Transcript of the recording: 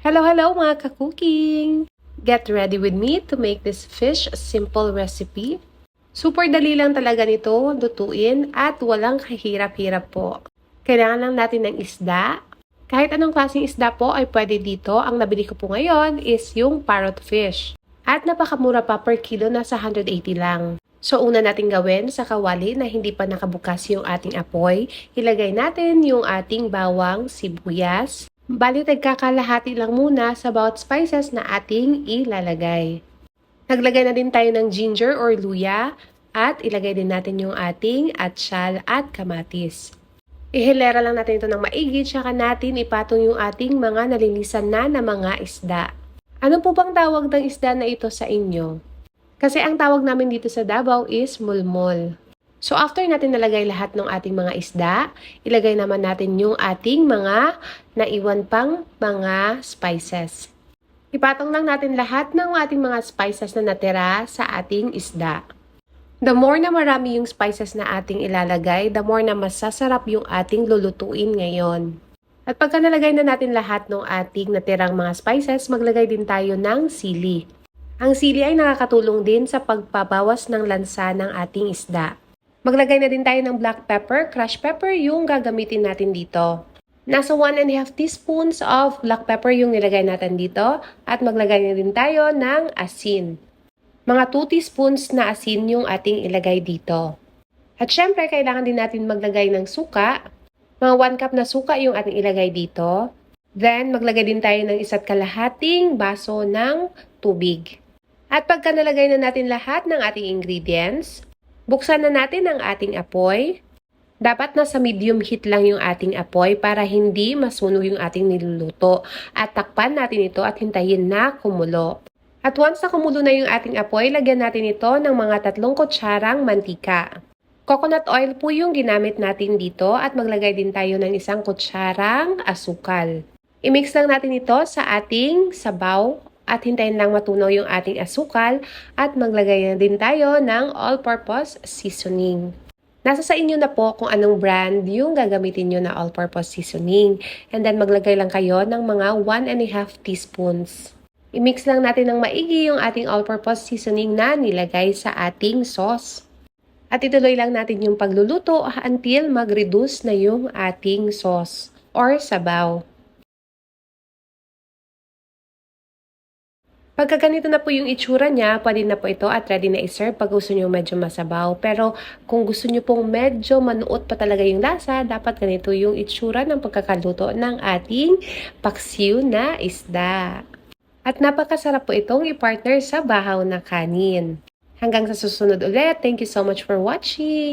Hello, hello mga ka-cooking! Get ready with me to make this fish simple recipe. Super dali lang talaga nito lutuin at walang kahirap-hirap po. Kailangan lang natin ng isda. Kahit anong klaseng isda po ay pwede dito. Ang nabili ko po ngayon is yung parrot fish. At napakamura pa per kilo, nasa 180 lang. So una natin gawin sa kawali na hindi pa nakabukas yung ating apoy, ilagay natin yung ating bawang, sibuyas. Bali nagkakalahati lang muna sa bawat spices na ating ilalagay. Naglagay na din tayo ng ginger or luya at ilagay din natin yung ating atsyal at kamatis. Ihilera lang natin ito ng maigi tsaka natin ipatong yung ating mga nalinisan na na mga isda. Ano po bang tawag ng isda na ito sa inyo? Kasi ang tawag namin dito sa Davao is mulmol. So after natin nalagay lahat ng ating mga isda, ilagay naman natin yung ating mga naiwan pang mga spices. Ipatong lang natin lahat ng ating mga spices na natira sa ating isda. The more na marami yung spices na ating ilalagay, the more na masasarap yung ating lulutuin ngayon. At pagka nalagay na natin lahat ng ating natirang mga spices, maglagay din tayo ng sili. Ang sili ay nakakatulong din sa pagpabawas ng lansa ng ating isda. Maglagay na din tayo ng black pepper, crushed pepper yung gagamitin natin dito. Nasa 1 and a half teaspoons of black pepper yung nilagay natin dito at maglagay na din tayo ng asin. Mga 2 teaspoons na asin yung ating ilagay dito. At syempre, kailangan din natin maglagay ng suka. Mga 1 cup na suka yung ating ilagay dito. Then, maglagay din tayo ng isa't kalahating baso ng tubig. At pagka nalagay na natin lahat ng ating ingredients, buksan na natin ang ating apoy. Dapat nasa medium heat lang yung ating apoy para hindi masunog yung ating niluluto. At takpan natin ito at hintayin na kumulo. At once na kumulo na yung ating apoy, lagyan natin ito ng mga tatlong kutsarang mantika. Coconut oil po yung ginamit natin dito at maglagay din tayo ng isang kutsarang asukal. I-mix lang natin ito sa ating sabaw at hintayin lang matunaw yung ating asukal at maglagay na din tayo ng all-purpose seasoning. Nasa sa inyo na po kung anong brand yung gagamitin nyo na all-purpose seasoning. And then maglagay lang kayo ng mga 1 and a half teaspoons. I-mix lang natin ng maigi yung ating all-purpose seasoning na nilagay sa ating sauce. At ituloy lang natin yung pagluluto until mag-reduce na yung ating sauce or sabaw. Pagka ganito na po yung itsura niya, pwede na po ito at ready na i-serve pag gusto nyo medyo masabaw. Pero kung gusto nyo pong medyo manuot pa talaga yung lasa, dapat ganito yung itsura ng pagkakaluto ng ating paksiw na isda. At napakasarap po itong i-partner sa bahaw na kanin. Hanggang sa susunod ulit, thank you so much for watching!